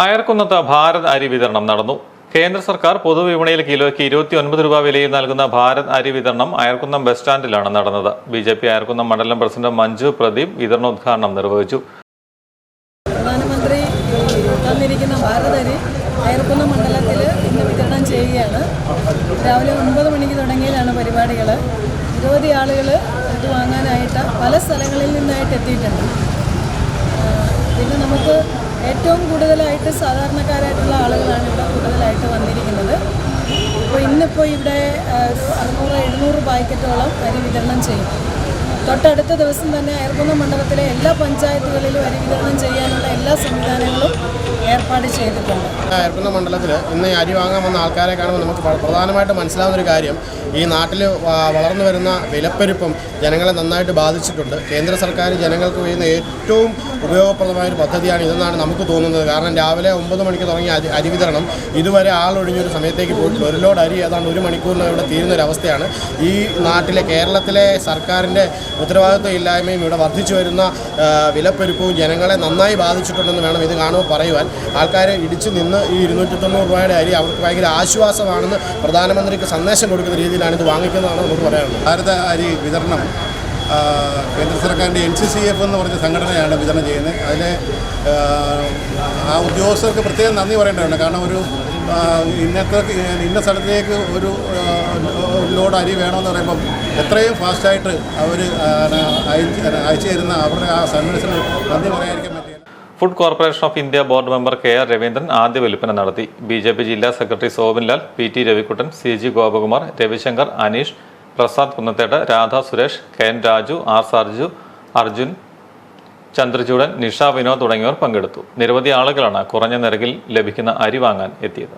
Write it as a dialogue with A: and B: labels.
A: അയർക്കുന്നത്ത് ഭാരത് അരി വിതരണം നടന്നു. കേന്ദ്ര സർക്കാർ പൊതുവിപണിയിൽ കിലോയ്ക്ക് ഇരുപത്തി ഒൻപത് രൂപ വിലയിൽ നൽകുന്ന ഭാരത് അരി വിതരണം അയർക്കുന്നം ബസ് സ്റ്റാൻഡിലാണ് നടന്നത്. ബി ജെ പി അയർക്കുന്നം മണ്ഡലം പ്രസിഡന്റ് മഞ്ജു പ്രദീപ് വിതരണോദ്ഘാടനം നിർവഹിച്ചു.
B: പ്രധാനമന്ത്രി തന്നിരിക്കുന്ന ഭാരതരി അയർക്കുന്ന മണ്ഡലത്തിൽ ഇന്ന് വിതരണം ചെയ്യുകയാണ്. രാവിലെ ഒൻപത് മണിക്ക് തുടങ്ങിയതാണ് പരിപാടികൾ നിരവധി ആളുകൾ ഇത് വാങ്ങാനായിട്ട് പല സ്ഥലങ്ങളിൽ നിന്നായിട്ട് എത്തിയിട്ടുണ്ട്. ഏറ്റവും കൂടുതലായിട്ട് സാധാരണക്കാരായിട്ടുള്ള ആളുകളാണ് ഇവിടെ കൂടുതലായിട്ട് വന്നിരിക്കുന്നത്. അപ്പോൾ ഇന്നിപ്പോൾ ഇവിടെ അറുന്നൂറ് എഴുന്നൂറ് പാക്കറ്റോളം അരി വിതരണം ചെയ്യും. തൊട്ടടുത്ത ദിവസം തന്നെ അയർക്കുന്ന മണ്ഡലത്തിലെ എല്ലാ പഞ്ചായത്തുകളിലും അരി വിതരണം ചെയ്യാനുള്ള എല്ലാ സംവിധാനങ്ങളും ഏർപ്പാട് ചെയ്തിട്ടുണ്ട്.
C: ഏർക്കുന്ന മണ്ഡലത്തിൽ ഇന്ന് അരി വാങ്ങാൻ വന്ന ആൾക്കാരെ കാണുമ്പോൾ നമുക്ക് പ്ര- പ്രധാനമായിട്ട് മനസ്സിലാവുന്ന ഒരു കാര്യം ഈ നാട്ടിൽ വളർന്നു വരുന്ന വിലപ്പെരുപ്പം ജനങ്ങളെ നന്നായിട്ട് ബാധിച്ചിട്ടുണ്ട്. കേന്ദ്ര സർക്കാർ ജനങ്ങൾക്ക് ചെയ്യുന്ന ഏറ്റവും ഉപയോഗപ്രദമായ ഒരു പദ്ധതിയാണ് ഇതെന്നാണ് നമുക്ക് തോന്നുന്നത്. കാരണം രാവിലെ ഒമ്പത് മണിക്ക് തുടങ്ങിയ അരി അരി വിതരണം ഇതുവരെ ആളൊഴിഞ്ഞൊരു സമയത്തേക്ക് പോയിട്ടില്ല. ഒരു ലോഡ് അരി ഏതാണ്ട് ഒരു മണിക്കൂറിന് ഇവിടെ തീരുന്ന ഒരു അവസ്ഥയാണ്. ഈ നാട്ടിലെ കേരളത്തിലെ സർക്കാരിന്റെ ഉത്തരവാദിത്വ ഇല്ലായ്മയും ഇവിടെ വർദ്ധിച്ചു വരുന്ന വിലപ്പെരുപ്പവും ജനങ്ങളെ നന്നായി ബാധിച്ചിട്ടുണ്ടെന്ന് വേണം ഇത് കാണുമ്പോൾ പറയുവാൻ. ആൾക്കാർ ഇടിച്ചു നിന്ന് ഈ ഇരുന്നൂറ്റി തൊണ്ണൂറ് രൂപയുടെ അരി അവർക്ക് ഭയങ്കര ആശ്വാസമാണെന്ന് പ്രധാനമന്ത്രിക്ക് സന്ദേശം കൊടുക്കുന്ന രീതിയിലാണ് ഇത് വാങ്ങിക്കുന്നതാണ് നമുക്ക് പറയാനുള്ളത്.
D: ഭാരത അരി വിതരണം കേന്ദ്ര സർക്കാരിന്റെ എൻ സി സി എഫ് എന്ന് പറഞ്ഞ സംഘടനയാണ് വിതരണം ചെയ്യുന്നത്. അതിൽ ആ ഉദ്യോഗസ്ഥർക്ക് പ്രത്യേകം നന്ദി പറയേണ്ടതാണ് കാരണം ഒരു ഇന്നത്തെ ഇന്ന സ്ഥലത്തേക്ക് ഒരു ലോഡ് അരി വേണമെന്ന് പറയുമ്പം എത്രയും ഫാസ്റ്റായിട്ട് അവർ അയച്ചു തരുന്ന അവരുടെ ആ സർവീസിന് നന്ദി പറയാതിരിക്കാൻ പറ്റില്ല.
A: Food corporation of India board member K R Raveendran ആദ്യ വിൽപ്പന നടത്തി. ബി ജെ പി ജില്ലാ secretary Sobinlal P T Ravikuttan C G Gopakumar Ravishankar Aneesh Prasad Kunnathett Radha Suresh K N Raju R Sarju Arjun Chandrachoodan Nisha Vinod തുടങ്ങിയവർ പങ്കെടുത്തു. നിരവധി ആളുകളാണ് കുറഞ്ഞ നിരക്കിൽ ലഭിക്കുന്ന അരി വാങ്ങാൻ എത്തിയത്.